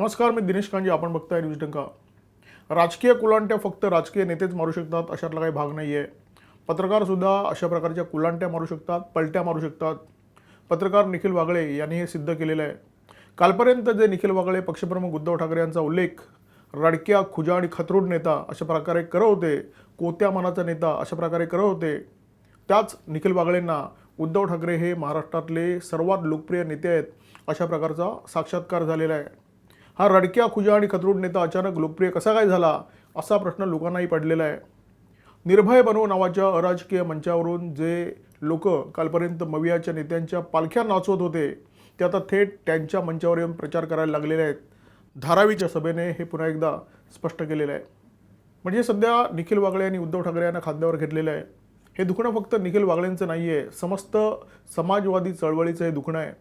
नमस्कार मी दिनेश कांजी आपण बघताय न्यूज डंका. राजकीय कुलांट्या फक्त राजकीय नेतेच मारू शकतात अशातला काही भाग नाही आहे पत्रकारसुद्धा अशा प्रकारच्या कुलांट्या मारू शकतात पलट्या मारू शकतात. पत्रकार निखिल वागळे यांनी हे सिद्ध केलेलं आहे. कालपर्यंत जे निखिल वागळे पक्षप्रमुख उद्धव ठाकरे यांचा उल्लेख रडक्या खुजा आणि खतरूड नेता अशा प्रकारे करत होते कोत्या मनाचा नेता अशा प्रकारे करत होते त्याच निखिल वागळेंना उद्धव ठाकरे हे महाराष्ट्रातले सर्वात लोकप्रिय नेते आहेत अशा प्रकारचा साक्षात्कार झालेला आहे. हा रडक्या खुजा आणि खतरूड नेता अचानक लोकप्रिय कसा काय झाला असा प्रश्न लोकांनाही पडलेला आहे. निर्भय बनव नावाच्या अराजकीय मंचावरून जे लोक कालपर्यंत मवियाच्या नेत्यांच्या पालख्या नाचवत होते ते आता थेट त्यांच्या मंचावर येऊन प्रचार करायला लागलेले आहेत. धारावीच्या सभेने हे पुन्हा एकदा स्पष्ट केलेलं आहे. म्हणजे सध्या निखिल वागळे आणि उद्धव ठाकरे यांना खांद्यावर घेतलेलं आहे. हे दुखणं फक्त निखिल वागळेंचं नाही आहे समस्त समाजवादी चळवळीचं हे दुखणं आहे.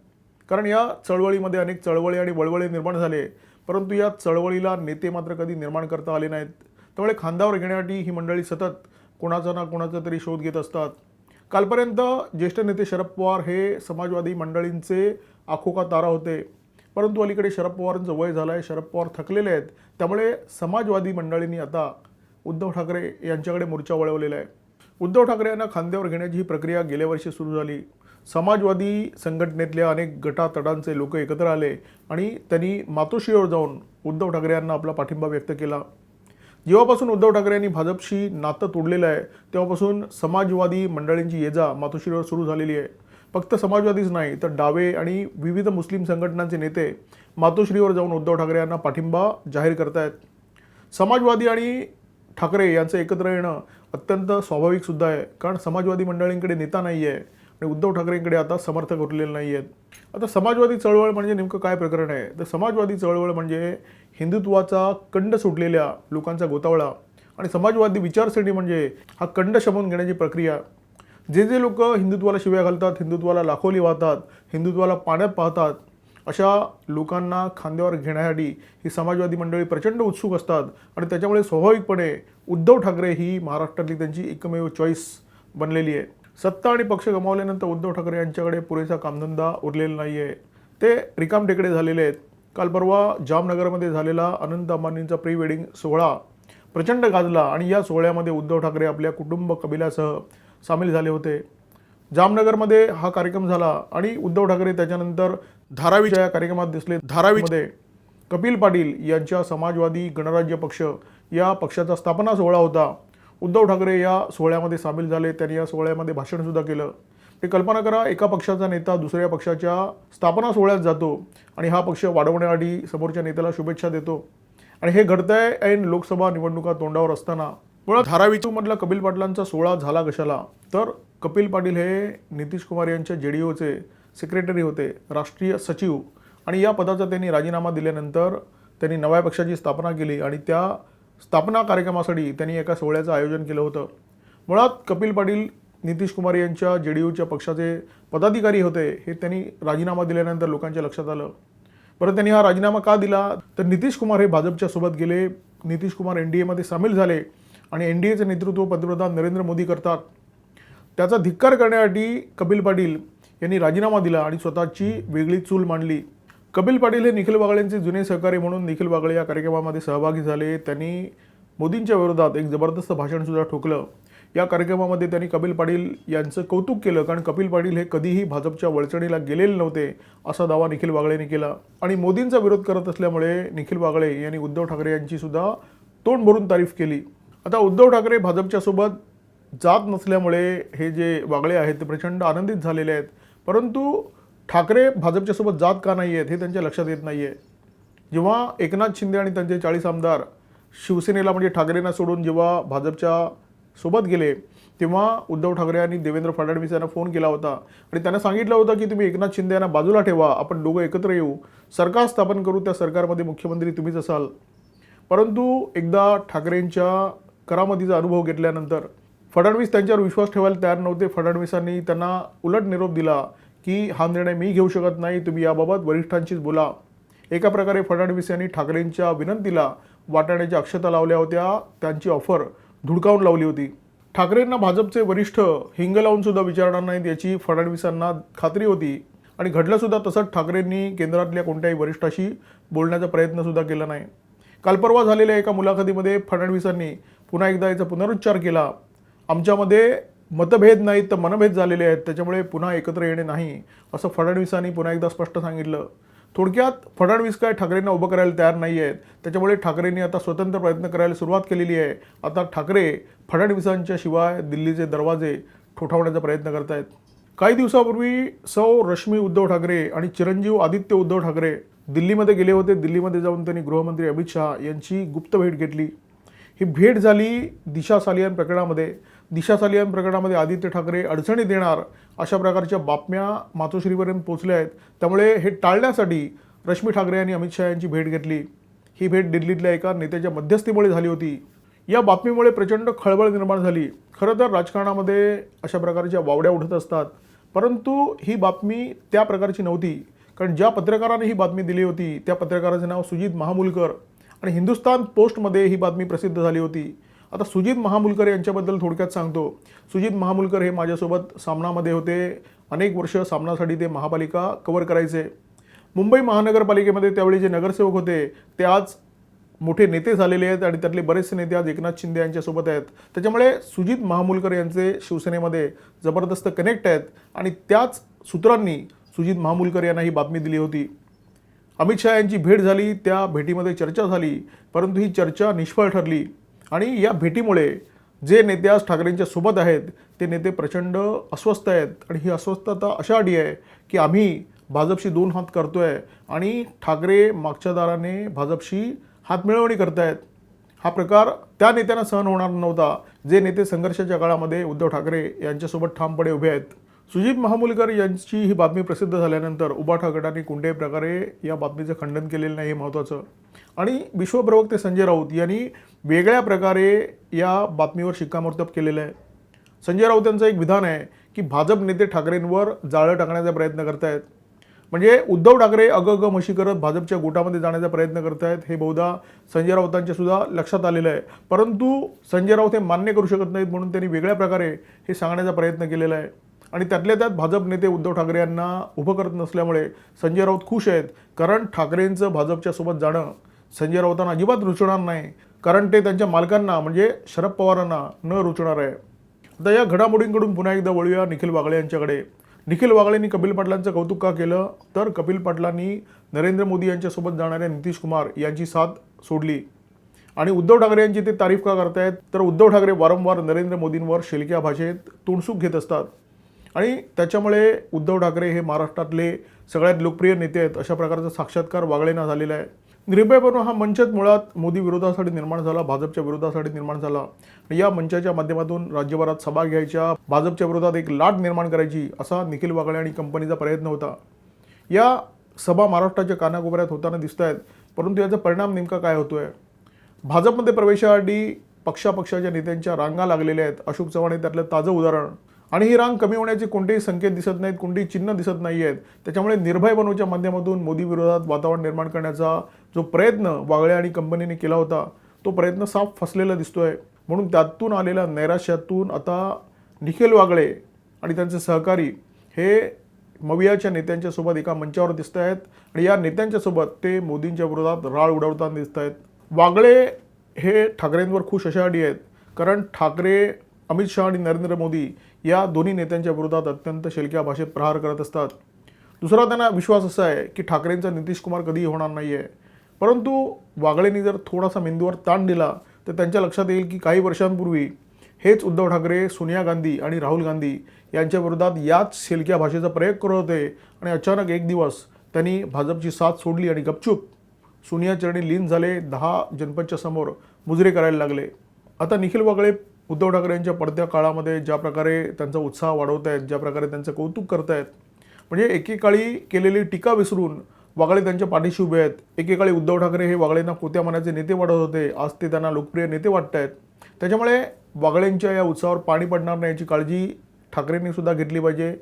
कारण या चळवळीमध्ये अनेक चळवळी आणि वळवळे निर्माण झाले. परंतु या चळवळीला नेते मात्र कधी निर्माण करता आले नाहीत. त्यामुळे खांद्यावर घेण्यासाठी ही मंडळी सतत कोणाचा ना कोणाचा तरी शोध घेत असतात. कालपर्यंत ज्येष्ठ नेते शरद पवार हे समाजवादी मंडळींचे आखोका तारा होते. परंतु अलीकडे शरद पवारांचं वय झालं आहे शरद पवार थकलेले आहेत. त्यामुळे समाजवादी मंडळींनी आता उद्धव ठाकरे यांच्याकडे मोर्चा वळवलेला आहे. उद्धव ठाकरे यांना खांद्यावर घेण्याची ही प्रक्रिया गेल्या वर्षी सुरू झाली. समाजवादी संघटनेतल्या अनेक गटातटांचे लोक एकत्र आले आणि त्यांनी मातोश्रीवर जाऊन उद्धव ठाकरे यांना आपला पाठिंबा व्यक्त केला. जेव्हापासून उद्धव ठाकरे यांनी भाजपशी नातं तोडलेलं आहे तेव्हापासून समाजवादी मंडळींची येजा मातोश्रीवर सुरू झालेली आहे. फक्त समाजवादीच नाही तर डावे आणि विविध मुस्लिम संघटनांचे नेते मातोश्रीवर जाऊन उद्धव ठाकरे यांना पाठिंबा जाहीर करतायत. समाजवादी आणि ठाकरे यांचं एकत्र येणं अत्यंत स्वाभाविक सुद्धा आहे. कारण समाजवादी मंडळींकडे नेता नाही आहे आणि उद्धव ठाकरेंकडे आता समर्थक उरलेले नाही आहेत. आता समाजवादी चळवळ म्हणजे नेमकं काय प्रकरण आहे? तर समाजवादी चळवळ म्हणजे हिंदुत्वाचा कंड सुटलेल्या लोकांचा गोतावळा आणि समाजवादी विचारसरणी म्हणजे हा कंड शमवून घेण्याची प्रक्रिया. जे जे लोक हिंदुत्वाला शिव्या घालतात हिंदुत्वाला लाखोली वाहतात हिंदुत्वाला पाण्यात पाहतात अशा लोकांना खांद्यावर घेण्यासाठी ही समाजवादी मंडळी प्रचंड उत्सुक असतात आणि त्याच्यामुळे स्वाभाविकपणे उद्धव ठाकरे ही महाराष्ट्रातली त्यांची एकमेव चॉईस बनलेली आहे. सत्ता आणि पक्ष गमावल्यानंतर उद्धव ठाकरे यांच्याकडे पुरेसा कामधंदा उरलेला नाही आहे ते रिकाम टेकडे झालेले आहेत. काल परवा जामनगरमध्ये झालेला अनंत अंबानींचा प्री वेडिंग सोहळा प्रचंड गाजला आणि या सोहळ्यामध्ये उद्धव ठाकरे आपल्या कुटुंब कबिलासह सामील झाले होते. जामनगरमध्ये हा कार्यक्रम झाला आणि उद्धव ठाकरे त्याच्यानंतर धारावीच्या या कार्यक्रमात दिसले. धारावीमध्ये कपिल पाटील यांच्या समाजवादी गणराज्य पक्ष या पक्षाचा स्थापना सोहळा होता. उद्धव ठाकरे या सोहळ्यामध्ये सामील झाले. त्यांनी या सोहळ्यामध्ये भाषणसुद्धा केलं. ते कल्पना करा एका पक्षाचा नेता दुसऱ्या पक्षाच्या स्थापना सोहळ्यात जातो आणि हा पक्ष वाढवण्यासाठी समोरच्या नेत्याला शुभेच्छा देतो. आणि हे घडतंय ऐन लोकसभा निवडणुका तोंडावर असताना. मुळात धारावीतूमधला कपिल पाटलांचा सोहळा झाला कशाला? तर कपिल पाटील हे नितीश कुमार यांच्या जे डी ओचे सेक्रेटरी होते राष्ट्रीय सचिव. आणि या पदाचा त्यांनी राजीनामा दिल्यानंतर त्यांनी नव्या पक्षाची स्थापना केली आणि त्या स्थापना कार्यक्रमासाठी त्यांनी एका सोहळ्याचं आयोजन केलं होतं. मुळात कपिल पाटील नितीश कुमार यांच्या जे डी यूच्या पक्षाचे पदाधिकारी होते हे त्यांनी राजीनामा दिल्यानंतर लोकांच्या लक्षात आलं. परत त्यांनी हा राजीनामा का दिला? तर नितीश कुमार हे भाजपच्या सोबत गेले. नितीश कुमार एन डी एमध्ये सामील झाले आणि एन डी एचं नेतृत्व पंतप्रधान नरेंद्र मोदी करतात. त्याचा धिक्कार करण्यासाठी कपिल पाटील यांनी राजीनामा दिला आणि स्वतःची वेगळी चूल मांडली. कपिल पाटील हे निखिल बागळेंचे जुने सहकारी म्हणून निखिल बागळे या कार्यक्रमामध्ये सहभागी झाले. त्यांनी मोदींच्या विरोधात एक जबरदस्त भाषणसुद्धा ठोकलं. या कार्यक्रमामध्ये त्यांनी कपिल पाटील यांचं कौतुक केलं कारण कपिल पाटील हे कधीही भाजपच्या वळचणीला गेलेले नव्हते असा दावा निखिल बागळेने केला. आणि मोदींचा विरोध करत असल्यामुळे निखिल बागळे यांनी उद्धव ठाकरे यांची सुद्धा तोंड भरून तारीफ केली. आता उद्धव ठाकरे भाजपच्या सोबत जात नसल्यामुळे हे जे वागळे आहेत ते प्रचंड आनंदित झालेले आहेत. परंतु ठाकरे भाजपच्या सोबत जात का नाही आहेत हे त्यांच्या लक्षात येत नाही आहे जेव्हा एकनाथ शिंदे आणि त्यांचे चाळीस आमदार शिवसेनेला म्हणजे ठाकरेंना सोडून जेव्हा भाजपच्या सोबत गेले तेव्हा उद्धव ठाकरे यांनी देवेंद्र फडणवीस यांना फोन केला होता आणि त्यांना सांगितलं होतं की तुम्ही एकनाथ शिंदे यांना बाजूला ठेवा आपण दोघं एकत्र येऊ सरकार स्थापन करू त्या सरकारमध्ये मुख्यमंत्री तुम्हीच असाल. परंतु एकदा ठाकरेंच्या करामतीचा अनुभव घेतल्यानंतर फडणवीस त्यांच्यावर विश्वास ठेवायला तयार नव्हते. फडणवीसांनी त्यांना उलट निरोप दिला की हा निर्णय मी घेऊ शकत नाही तुम्ही याबाबत वरिष्ठांशीच बोला. एका प्रकारे फडणवीस यांनी ठाकरेंच्या विनंतीला वाटाण्याच्या अक्षता लावल्या होत्या. त्यांची ऑफर धुडकावून लावली होती. ठाकरेंना भाजपचे वरिष्ठ हिंग लावून सुद्धा विचारणार नाहीत याची फडणवीसांना खात्री होती. आणि घडलंसुद्धा तसंच ठाकरेंनी केंद्रातल्या कोणत्याही वरिष्ठाशी बोलण्याचा प्रयत्नसुद्धा केला नाही. कालपरवा झालेल्या एका मुलाखतीमध्ये फडणवीसांनी पुन्हा एकदा याचा पुनरुच्चार केला. आमच्यामध्ये मतभेद नाहीत तर मनभेद झालेले आहेत. त्याच्यामुळे पुन्हा एकत्र येणे नाही असं फडणवीसांनी पुन्हा एकदा स्पष्ट सांगितलं. थोडक्यात फडणवीस काय ठाकरेंना उभं करायला तयार नाही आहेत त्याच्यामुळे ठाकरेंनी आता स्वतंत्र प्रयत्न करायला सुरुवात केलेली आहे. आता ठाकरे फडणवीसांच्या शिवाय दिल्लीचे दरवाजे ठोठावण्याचा प्रयत्न करत आहेत काही दिवसापूर्वी सौ रश्मी उद्धव ठाकरे आणि चिरंजीव आदित्य उद्धव ठाकरे दिल्लीमध्ये गेले होते. दिल्लीमध्ये जाऊन त्यांनी गृहमंत्री अमित शहा यांची गुप्त भेट घेतली. ही भेट झाली दिशा सालियान प्रकरणामध्ये. दिशा सालियान प्रकरणामध्ये आदित्य ठाकरे अडचणीत येणार अशा प्रकारच्या बातम्या मातोश्रीपर्यंत पोचल्या आहेत. त्यामुळे हे टाळण्यासाठी रश्मी ठाकरे यांनी अमित शहा यांची भेट घेतली. ही भेट दिल्लीतल्या एका नेत्याच्या मध्यस्थीमुळे झाली होती. या बातमीमुळे प्रचंड खळबळ निर्माण झाली. खरं तर राजकारणामध्ये अशा प्रकारच्या वावड्या उठत असतात. परंतु ही बातमी त्या प्रकारची नव्हती. कारण ज्या पत्रकाराने ही बातमी दिली होती त्या पत्रकाराचे नाव सुजित महामुलकर आणि हिंदुस्तान पोस्टमध्ये ही बातमी प्रसिद्ध झाली होती. आता सुजित महामुलकर यांच्याबद्दल थोडक्यात सांगतो. सुजित महामुलकर हे माझ्यासोबत सामनामध्ये होते. अनेक वर्ष सामनासाठी ते महापालिका कव्हर करायचे. मुंबई महानगरपालिकेमध्ये त्यावेळी जे नगरसेवक होते ते आज मोठे नेते झालेले आहेत आणि त्यातले बरेचसे नेते आज एकनाथ शिंदे यांच्यासोबत आहेत. त्याच्यामुळे सुजित महामुलकर यांचे शिवसेनेमध्ये जबरदस्त कनेक्ट आहेत आणि त्याच सूत्रांनी सुजित महामुलकर यांना ही बातमी दिली होती. अमित शहा यांची भेट झाली त्या भेटीमध्ये चर्चा झाली परंतु ही चर्चा निष्फळ ठरली. आणि या भेटीमुळे जे नेते आज ठाकरेंच्या सोबत आहेत ते नेते प्रचंड अस्वस्थ आहेत. आणि ही अस्वस्थता अशा अडी आहे की आम्ही भाजपशी दोन हात करतो आहे आणि ठाकरे मागच्या दाराने भाजपशी हातमिळवणी करतायत. हा प्रकार त्या नेत्यांना सहन होणार नव्हता. जे नेते संघर्षाच्या काळामध्ये उद्धव ठाकरे यांच्यासोबत ठामपणे उभे आहेत. सुजित महामुलकर यांची ही बातमी प्रसिद्ध झाल्यानंतर उबाठा गटाने कोणत्याही प्रकारे या बातमीचं खंडन केलेलं नाही हे महत्त्वाचं. आणि विश्वप्रवक्ते संजय राऊत यांनी वेगळ्या प्रकारे या बातमीवर शिक्कामोर्तब केलेलं आहे. संजय राऊत यांचं एक विधान आहे की भाजप नेते ठाकरेंवर जाळं टाकण्याचा प्रयत्न करतायत. म्हणजे उद्धव ठाकरे अगग म्हशी करत भाजपच्या गोटामध्ये जाण्याचा प्रयत्न करत आहेत हे बहुधा संजय राऊतांच्या सुद्धा लक्षात आलेलं आहे. परंतु संजय राऊत हे मान्य करू शकत नाहीत म्हणून त्यांनी वेगळ्या प्रकारे हे सांगण्याचा प्रयत्न केलेला आहे. आणि त्यातल्या त्यात भाजप नेते उद्धव ठाकरे यांना उभं करत नसल्यामुळे संजय राऊत खुश आहेत. कारण ठाकरेंचं भाजपच्या सोबत जाणं संजय राऊतांना अजिबात रुचणार नाही. कारण ते त्यांच्या मालकांना म्हणजे शरद पवारांना न रुचणार आहे. आता या घडामोडींकडून पुन्हा एकदा वळूया निखिल वागळे यांच्याकडे. निखिल वागळेंनी कपिल पाटलांचं कौतुक का केलं? तर कपिल पाटलांनी नरेंद्र मोदी यांच्यासोबत जाणाऱ्या नितीश कुमार यांची साथ सोडली. आणि उद्धव ठाकरे यांची ते तारीफ का करतायत? तर उद्धव ठाकरे वारंवार नरेंद्र मोदींवर शेलक्या भाषेत तोंडसूक घेत असतात. आणि त्याच्यामुळे उद्धव ठाकरे हे महाराष्ट्रातले सगळ्यात लोकप्रिय नेते आहेत अशा प्रकारचा साक्षात्कार वागळेना झालेला आहे. निर्भय बनव हा मंचच मुळात मोदी विरोधासाठी निर्माण झाला भाजपच्या विरोधासाठी निर्माण झाला. या मंचाच्या माध्यमातून राज्यभरात सभा घ्यायच्या भाजपच्या विरोधात एक लाट निर्माण करायची असा निखिल वागळे आणि कंपनीचा प्रयत्न होता. या सभा महाराष्ट्राच्या कानाकोपऱ्यात होताना दिसत आहेत परंतु याचा परिणाम नेमका काय होतोय? भाजपमध्ये प्रवेशासाठी पक्षापक्षाच्या नेत्यांच्या रांगा लागलेल्या आहेत. अशोक चव्हाण हे त्यातलं ताजं उदाहरण. आणि ही रांग कमी होण्याचे कोणतेही संकेत दिसत नाहीत कोणतेही चिन्ह दिसत नाही आहेत त्याच्यामुळे निर्भय बनवच्या माध्यमातून मोदी विरोधात वातावरण निर्माण करण्याचा जो प्रयत्न वागळे आणि कंपनीने केला होता तो प्रयत्न साफ फसलेला दिसतोय. म्हणून त्यातून आलेल्या नैराश्यातून आता निखिल वागळे आणि त्यांचे सहकारी हे मवियाच्या नेत्यांच्या सोबत एका मंचावर दिसत आहेत आणि या नेत्यांच्या सोबत ते मोदींच्या विरोधात राळ उडवताना दिसत आहेत. वागळे हे ठाकरेंवर खुश अशासाठी आहेत कारण ठाकरे अमित शहा आणि नरेंद्र मोदी या दोन्ही नेत्यांच्या विरोधात अत्यंत शेलक्या भाषेत प्रहार करत असतात. दुसरा त्यांना विश्वास असा आहे की ठाकरेंचा नितीश कुमार कधीही होणार नाही आहे परंतु वागळेंनी जर थोडासा मेंदूवर ताण दिला तर त्यांच्या लक्षात येईल की काही वर्षांपूर्वी हेच उद्धव ठाकरे सोनिया गांधी आणि राहुल गांधी यांच्या विरोधात याच शेलक्या भाषेचा प्रयोग करत होते आणि अचानक एक दिवस त्यांनी भाजपची साथ सोडली आणि गपचूप सोनिया चरणी लीन झाले दहा जनपदच्या समोर मुजरे करायला लागले. आता निखिल वागळे उद्धव ठाकरे यांच्या पडत्या काळामध्ये ज्या प्रकारे त्यांचा उत्साह वाढवत आहेत ज्या प्रकारे त्यांचं कौतुक करतायत म्हणजे एकेकाळी केलेली टीका विसरून वागळे त्यांच्या पाठीशी उभे आहेत. एकेकाळी उद्धव ठाकरे हे वागळेंना कोत्या मनाचे नेते वाढत होते. आज ते त्यांना लोकप्रिय नेते वाटत आहेत. त्याच्यामुळे वागळेंच्या या उत्साहावर पाणी पडणार नाही याची काळजी ठाकरेंनी सुद्धा घेतली पाहिजे.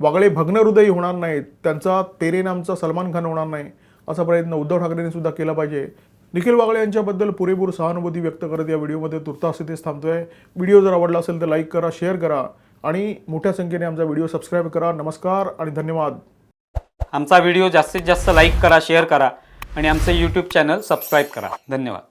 वागळे भग्नहृदयी होणार नाहीत. त्यांचा तेरे नामचा सलमान खान होणार नाही असा प्रयत्न उद्धव ठाकरेंनी सुद्धा केला पाहिजे. निखिल वागळे यांच्याबद्दल पुरेपूर सहानुभूती व्यक्त करत या व्हिडिओमध्ये तुर्तास इथेच थांबतोय. व्हिडिओ जर आवडला असेल तर लाईक करा शेअर करा आणि मोठ्या संख्येने आमचा व्हिडिओ सबस्क्राईब करा. नमस्कार आणि धन्यवाद. आमचा व्हिडिओ जास्तीत जास्त लाईक करा शेअर करा आणि आमचं यूट्यूब चॅनल सबस्क्राईब करा. धन्यवाद.